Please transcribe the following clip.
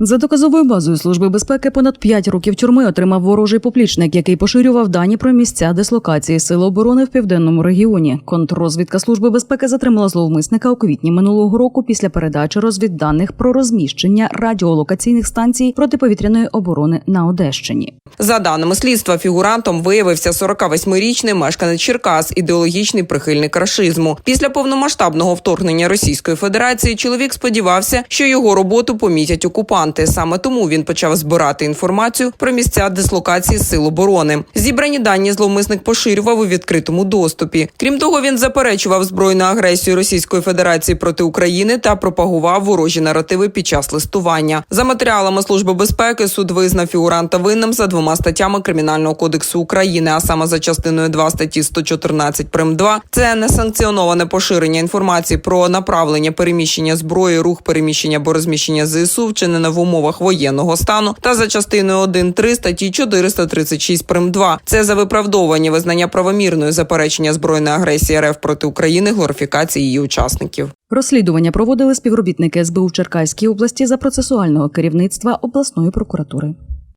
За доказовою базою служби безпеки понад 5 років тюрми отримав ворожий поплічник, який поширював дані про місця дислокації сил оборони в південному регіоні. Контррозвідка служби безпеки затримала зловмисника у квітні минулого року після передачі розвідданих про розміщення радіолокаційних станцій протиповітряної оборони на Одещині. За даними слідства, фігурантом виявився 48-річний мешканець Черкас, ідеологічний прихильник рашизму. Після повномасштабного вторгнення Російської Федерації чоловік сподівався, що його роботу помітять окупанти. Саме тому він почав збирати інформацію про місця дислокації сил оборони. Зібрані дані зловмисник поширював у відкритому доступі. Крім того, він заперечував збройну агресію Російської Федерації проти України та пропагував ворожі наративи під час листування. За матеріалами служби безпеки суд визнав фігуранта винним за двома статтями Кримінального кодексу України, а саме за частиною 2 статті 114 прим 2 – це несанкціоноване поширення інформації про направлення переміщення зброї, рух переміщення або розміщення ЗСУ, вчинене в умовах воєнного стану, та за частиною 1.3 статті 436 прим 2 – це за виправдовування визнання правомірної заперечення збройної агресії РФ проти України, глорифікації її учасників. Розслідування проводили співробітники СБУ в Черкаській області за процесуального керівництва обласної прокуратури.